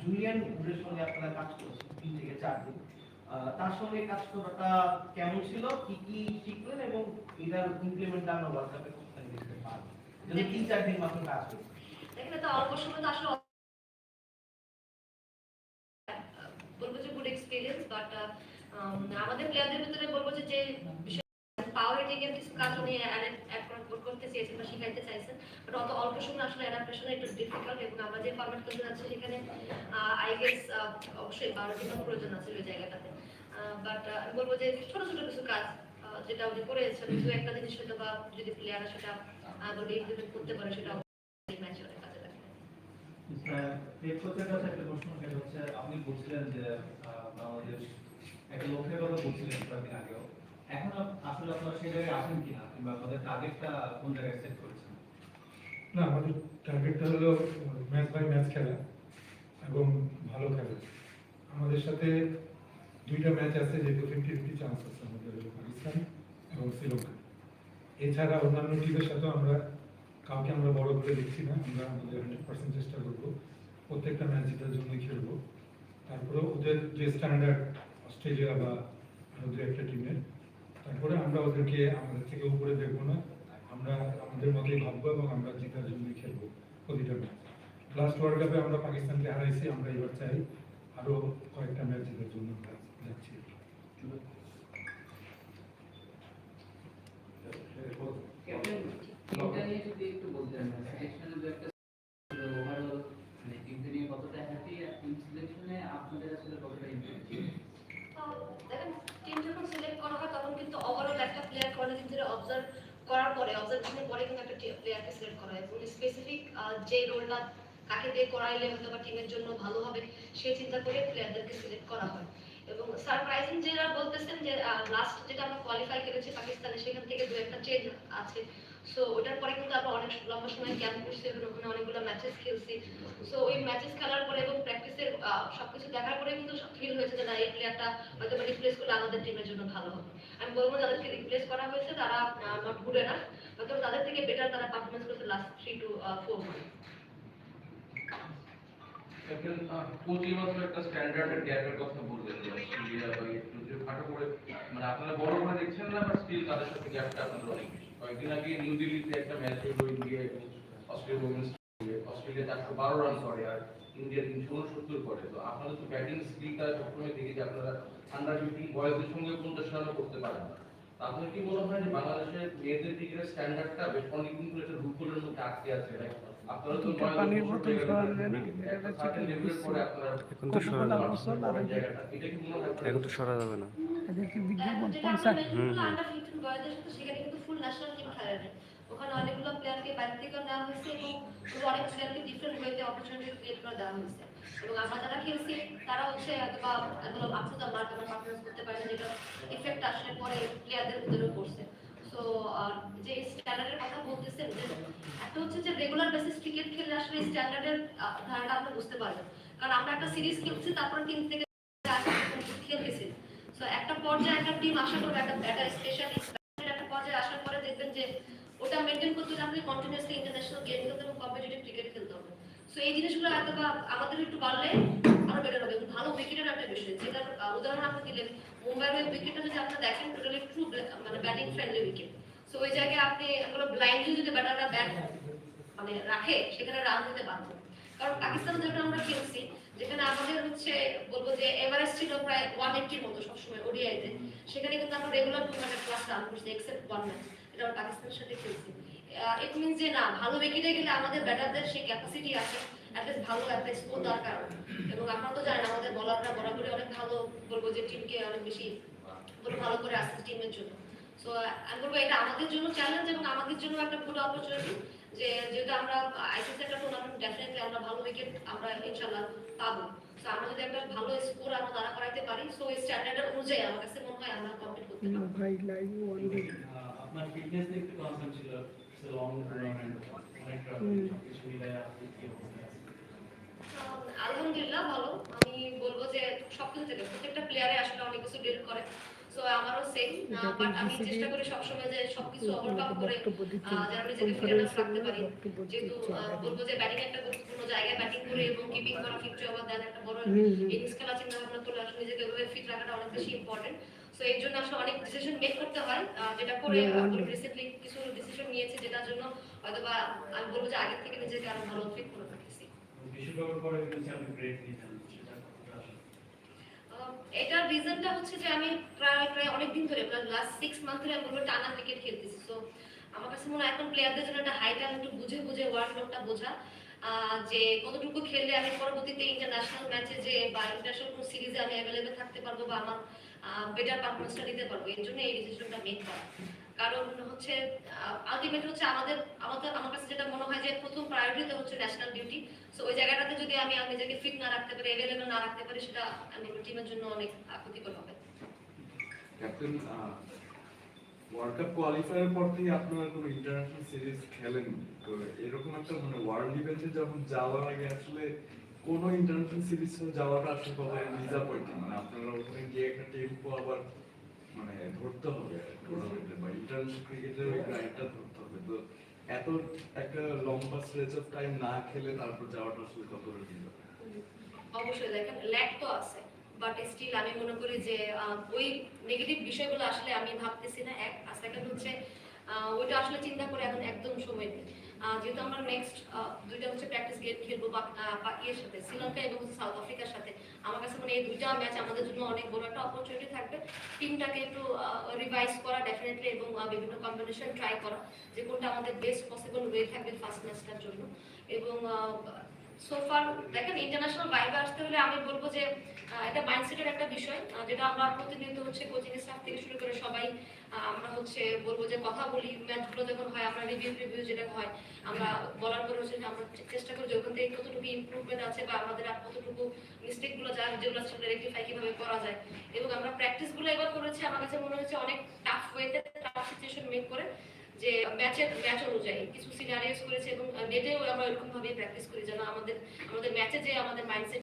Julian গুডের সঙ্গে আপনারা কাজ করেছেন, তিন থেকে চার দিন। তার সঙ্গে কাজ করাটা কেমন ছিল? কি কি শিখলেন এবং এটার ইমপ্লিমেন্ট আমরা ওয়ার্ল্ড কাপে কোথায় দেখতে পারব যদি তিন, চার দিন মাত্র কাজ করি এখানে তো অল্প সময় তো আসলে আমাদের প্লেয়ারদের ভিতরে বলব যে যে পাওয়ার হিটিং কিছু কাজ উনি করতে চেয়েছেন। শিখাইতে চাইছেন। বাট অত অল্প সময় আসলে অ্যাডাপ্টেশন একটু ডিফিকাল্ট এবং আমরা যে ফরম্যাট খেলতে যাচ্ছি সেখানে আই গেস অবশ্যই বারো দিনের প্রয়োজন আছে ওই জায়গাটাতে। বাট আমি বলব যে ছোট ছোট কিছু কাজ যেটা উনি করেছেন দু একটা জিনিস হয়তো বা যদি প্লেয়াররা সেটা বলবে ইমপ্লিমেন্ট করতে পারে, সেটা ম্যাচে আপনি বলছিলেন যে বাংলাদেশ, একটা লক্ষ্যের কথা বলছিলেন কয়েকদিন আগেও। এখন আসলে আপনারা সেই জায়গায় আসেন কিনা? কিংবা আপনাদের টার্গেটটা কোন জায়গায় সেট করেছেন? না, আমাদের টার্গেটটা হলো ম্যাচ বাই ম্যাচ খেলা এবং ভালো খেলা। আমাদের সাথে দুইটা ম্যাচ আছে, যেহেতু ফিফটি ফিফটি চান্স আছে আমাদের পাকিস্তান এবং শ্রীলঙ্কা। এছাড়া অন্যান্য টিমের সাথেও আমরা, কাউকে আমরা বড় করে দেখছি না, আমরা আমাদের হান্ড্রেড পার্সেন্ট চেষ্টা করব, প্রত্যেকটা ম্যাচ জেতার জন্যই খেলব। তারপরে ওদের যে স্ট্যান্ডার্ড অস্ট্রেলিয়া বা আরও দু একটা টিমের তারপরে আমরা ওদেরকে, আমাদের থেকে উপরে দেখব না। আমরা আমাদের মতোই ভাববো এবং আমরা জেতার জন্যই খেলব প্রতিটা ম্যাচ। লাস্ট ওয়ার্ল্ড কাপে আমরা পাকিস্তানকে হারাইছি, আমরা এবার চাই আরও কয়েকটা ম্যাচ জেতার জন্য আমরা যাচ্ছি। আপনাদের আসলে কতটা টিম যখন সিলেক্ট করা হয়, তখন কিন্তু ওভারঅল একটা প্লেয়ার কলেজ ধরে অবজার্ভ করার পরে অবজারভেশনের পরে কিন্তু একটা প্লেয়ারকে সিলেক্ট করা হয়। এবং স্পেসিফিক যে রোলটা কাকে দিয়ে করাইলে হয়তো বা টিমের জন্য ভালো হবে সেই চিন্তা করে প্লেয়ারদেরকে সিলেক্ট করা হয়। এবং সারপ্রাইজিং যেটা বলতেছেন যে লাস্ট যেটা আমরা কোয়ালিফাই করেছি পাকিস্তানে, সেখান থেকে দু একটা চেঞ্জ আছে। সো ওটার পরে কিন্তু আমরা অনেক লম্বা সময় ক্যাম্প করছি এবং ওখানে অনেকগুলো ম্যাচেস খেলছি। সো ওই ম্যাচেস প্র্যাকটিসের সবকিছু দেখার পরে কিন্তু ফিল হয়েছে যে না, এই প্লেয়ারটা হয়তো রিপ্লেস করলে আমাদের টিমের জন্য ভালো হবে। আমি বলব যাদেরকে রিপ্লেস করা হয়েছে, তারা নট গুড এনাফ হয়তো তাদের থেকে বেটার তারা পারফরমেন্স করেছে last three two four month একটা মানে আপনারা বড় করে দেখছেন না কয়েকদিন আগে নিউ দিল্লিতে একটা অস্ট্রেলিয়া চারশো বারো রান করে আর ইন্ডিয়া তিনশো উনসত্তর করে। তো আপনাদের তো ব্যাটিং স্কিলটা সবসময় দেখি যে আপনারা আন্ডার ফিফটিন বয়সের সঙ্গে পঞ্চাশ রানও করতে পারেন না। আপনার কি মনে হয় যে বাংলাদেশের মেয়েদের ক্রিকেটের স্ট্যান্ডার্ডটা বেশ অনেকদিন ধরে একটা রূপগুলোর মধ্যে আটকে আছে? আপনারা তো পানির এখন তো সরা যাবে না। জায়গাটা, এটা কি এখন তো সরা যাবে না। বিজ্ঞাপন? যেটা আমরা পয়সা mention হুম, হুম। Under 15 বয়সের সাথে সেখানে কিন্তু ফুল ন্যাশনাল টিম খেলে না। ওখানে অনেকগুলো প্লেয়ারকে বাইরে থেকে নেওয়া হয়েছে এবং অনেক প্লেয়ারকে ডিফারেন্ট ওয়েতে অপরচুনিটি ক্রিয়েট করে দেওয়া হয়েছে। এবং আমরা যারা খেলছি, তারা হচ্ছে হয়তোবা এগুলো আপনি তো আমরা পারফরমেন্স করতে পারি যেটা ইফেক্ট আসলে পরে প্লেয়ারদের ভিতরেও পড়ছে। সো যে স্ট্যান্ডার্ডের কথা বলতেছেন, যে একটা হচ্ছে যে রেগুলার বেসিস ক্রিকেট খেললে আসলে স্ট্যান্ডার্ডের ধারণা আপনি বুঝতে পারবেন কারণ আমরা একটা সিরিজ খেলছি, তারপর তিন থেকে খেলতেছি। সো একটা পর্যায়ে একটা টিম আশা করবে একটা ব্যাটার স্পেশালিস্ট একটা পর্যায়ে আসার পরে দেখবেন যে ওটা মেনটেন করতে হলে আপনাকে কন্টিনিউয়াসলি ইন্টারন্যাশনাল গেম খেলতে এবং কম্পিটিটিভ ক্রিকেট খেলতে হবে। সো এই জিনিসগুলো হয়তো বা আমাদের একটু বাড়লে আরও বেটার হবে। ভালো উইকেটের একটা বিষয় যেটা উদাহরণ আপনি দিলেন, মুম্বাইয়ের ওই উইকেটটা যদি আপনারা দেখেন টোটালি ট্রু মানে ব্যাটিং ফ্রেন্ডলি উইকেট সো ওই জায়গায় আপনি এগুলো ব্লাইন্ডলি যদি ব্যাটাররা ব্যাট মানে রাখে, সেখানে রান দিতে বাধ্য কারণ পাকিস্তানে যেটা আমরা খেলছি, যেখানে আমাদের হচ্ছে, বলব যে এভারেজ ছিল প্রায় ওয়ান এইটির মতো সবসময় ওডিআইতে সেখানে কিন্তু আমরা রেগুলার টুর্নামেন্ট ক্লাস রান করছি এক্সেপ্ট ওয়ান ম্যাচ এটা পাকিস্তানের সাথে খেলছি। ইট মিনস যে না, ভালো উইকেটে গেলে আমাদের ব্যাটারদের সেই ক্যাপাসিটি আছে অ্যাটলিস্ট ভালো একটা স্কোর দরকার এবং আপনারা তো জানেন, আমাদের বলাররা বরাবরই অনেক ভালো, বলব যে টিমকে অনেক বেশি ভালো করে আসছে টিমের জন্য। সো আমি বলব এটা আমাদের জন্য চ্যালেঞ্জ এবং আমাদের জন্য একটা গুড অপরচুনিটি যে যেহেতু আমরা আইসিসি একটা টুর্নামেন্ট ডেফিনেটলি আমরা ভালো উইকেট আমরা ইনশাল্লাহ পাবো। সো আমরা যদি একটা ভালো স্কোর আমরা দাঁড়া করাইতে পারি সো এই স্ট্যান্ডার্ডের অনুযায়ী আমার কাছে মনে হয় আমরা কমপ্লিট করতে পারব। ভাই লাইভ ওয়ান আপনার ফিটনেস নিয়ে একটু কনসার্ন ছিল লং টুর্নামেন্ট অনেকটা হুম। কিছু মিলায় আপনি কি অবস্থা? আছে? আহ, আলহামদুলিল্লাহ ভালো। আমি বলব যে সবকিছু থেকে প্রত্যেকটা প্লেয়ারে আসলে অনেক কিছু ডিল করে। সো আমারও সেম বাট আমি চেষ্টা করি সবসময় যে সবকিছু ওভারকাম করে যেন নিজেকে ফিট রাখতে পারি। যেহেতু বলব যে ব্যাটিং একটা গুরুত্বপূর্ণ জায়গায় ব্যাটিং করে এবং কিপিং করা ফিফটি ওভার দেন একটা বড় ইনিংস খেলা চিন্তা ভাবনা করলে আসলে নিজেকে ওইভাবে ফিট রাখাটা অনেক বেশি ইম্পর্টেন্ট সো এই জন্য আসলে অনেক ডিসিশন মেক করতে হয় যেটা করে রিসেন্টলি কিছু ডিসিশন নিয়েছি যেটার জন্য হয়তো বা আমি বলব যে আগের থেকে নিজেকে আরও ভালো ফিট করে রাখতেছি বিশ্বকাপের পরে কিন্তু আপনি ব্রেক নিয়েছেন সেটা কতটা আসলে? আহ, এটার রিজনটা হচ্ছে যে আমি প্রায় প্রায় অনেক দিন ধরে, প্রায় লাস্ট সিক্স মান্থ ধরে আমি টানা ক্রিকেট খেলতেছি। সো আমার কাছে মনে হয় এখন প্লেয়ারদের জন্য একটা হাই টাইম একটু বুঝে বুঝে ওয়ার্কলোডটা বোঝা। যে কতটুকু খেললে আমি পরবর্তীতে ইন্টারন্যাশনাল ম্যাচে যে বা ইন্টারন্যাশনাল কোনো সিরিজে আমি অ্যাভেলেবেল থাকতে পারব বা আমার বেটার পারফরমেন্সটা দিতে পারব, এর জন্য এই ডিসিশনটা মেক করা। কারণ হচ্ছে আলটিমেট হচ্ছে আমাদের আমাদের আমার কাছে যেটা মনে হয় যে প্রথম প্রায়োরিটি হচ্ছে ন্যাশনাল ডিউটি সো ওই জায়গাটাতে যদি আমি আমি নিজেকে ফিট না রাখতে পারি অ্যাভেলেবেল না রাখতে পারি সেটা আমি টিমের জন্য অনেক ক্ষতিকর হবে। ক্যাপ্টেন ওয়ার্ল্ড কাপ কোয়ালিফায়ারের পর থেকে আপনারা কোনো ইন্টারন্যাশনাল সিরিজ খেলেন? তো এরকম একটা মানে ওয়ার্ল্ড ইভেন্টে যখন যাওয়ার আগে আসলে কোনো ইন্টারন্যাশনাল সিরিজ যাওয়াটা আসলে কত ডিসঅ্যাপয়েন্টিং মানে আপনারা ওখানে গিয়ে একটা টেম্পো আবার মানে ধরতে হবে টুর্নামেন্টে বা ইন্টারন্যাশনাল ক্রিকেটের ওই গ্রাইডটা ধরতে হবে। তো এত একটা লম্বা স্ট্রেচ অফ টাইম না খেলে তারপর যাওয়াটা আসলে কতটা ডিসঅ্যাপয়েন্টিং অবশ্যই দেখেন ল্যাক তো আছে বাট স্টিল আমি মনে করি যে ওই নেগেটিভ বিষয়গুলো আসলে আমি ভাবতেছি না এক আর সেকেন্ড হচ্ছে ওইটা আসলে চিন্তা করে এখন একদম সময় নেই। যেহেতু আমরা নেক্সট দুইটা হচ্ছে প্র্যাকটিস গেম খেলব বা ইয়ের সাথে, শ্রীলঙ্কা এবং সাউথ আফ্রিকার সাথে। আমার কাছে মানে এই দুইটা ম্যাচ আমাদের জন্য অনেক বড় একটা অপরচুনিটি থাকবে। টিমটাকে একটু রিভাইজ করা ডেফিনেটলি এবং বিভিন্ন কম্বিনেশন ট্রাই করা, যে কোনটা আমাদের বেস্ট পসিবল ওয়ে থাকবে ফার্স্ট ম্যাচটার জন্য। এবং সোফার দেখেন ইন্টারন্যাশনাল বাইরে আসতে হলে আমি বলব যে এটা মাইন্ডসেটের একটা বিষয় যেটা আমরা প্রতিনিয়ত হচ্ছে কোচিং স্টাফ থেকে শুরু করে সবাই আমরা হচ্ছে বলব যে কথা বলি ম্যাচগুলো যখন হয়, আমরা রিভিউ রিভিউ যেটা হয়, আমরা বলার পরে হচ্ছে আমরা চেষ্টা করি যে ওখান থেকে কতটুকু ইমপ্রুভমেন্ট আছে বা আমাদের আর কতটুকু মিস্টেকগুলো যা যেগুলো সেগুলো রেক্টিফাই কীভাবে করা যায়। এবং আমরা প্র্যাকটিসগুলো এবার করেছি, আমার কাছে মনে হচ্ছে অনেক টাফ ওয়েতে টাফ সিচুয়েশন মেক করে। যে ম্যাচের ম্যাচ অনুযায়ী কিছু সিনারিওস করেছে এবং নেটেও আমরা এরকম ভাবে প্র্যাকটিস করি যেন আমাদের আমাদের ম্যাচে যে আমাদের মাইন্ডসেট